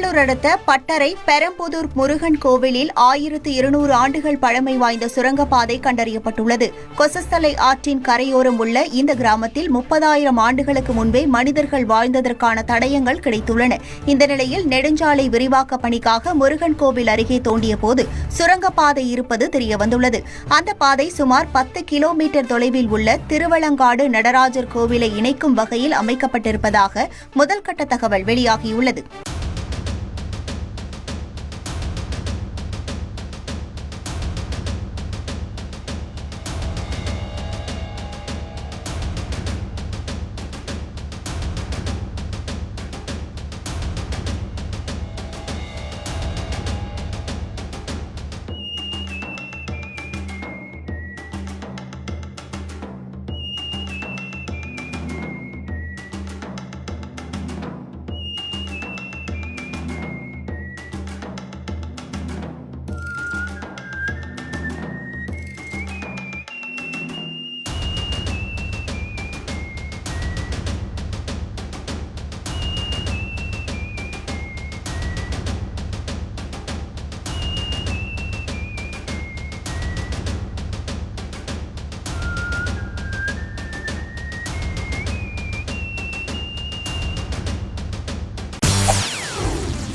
திருவள்ளூர் அடுத்த பட்டறை பெரம்புதூர் முருகன் கோவிலில் ஆயிரத்து இருநூறு ஆண்டுகள் பழமை வாய்ந்த சுரங்கப்பாதை கண்டறியப்பட்டுள்ளது. கொசஸ்தலை ஆற்றின் கரையோரம் உள்ள இந்த கிராமத்தில் முப்பதாயிரம் ஆண்டுகளுக்கு முன்பே மனிதர்கள் வாழ்ந்ததற்கான தடயங்கள் கிடைத்துள்ளன. இந்த நிலையில் நெடுஞ்சாலை விரிவாக்க பணிக்காக முருகன் கோவில் அருகே தோண்டிய போது சுரங்கப்பாதை இருப்பது தெரியவந்துள்ளது. அந்த பாதை சுமார் பத்து கிலோமீட்டர் தொலைவில் உள்ள திருவலங்காடு நடராஜர் கோவிலை இணைக்கும் வகையில் அமைக்கப்பட்டிருப்பதாக முதல்கட்ட தகவல் வெளியாகியுள்ளது.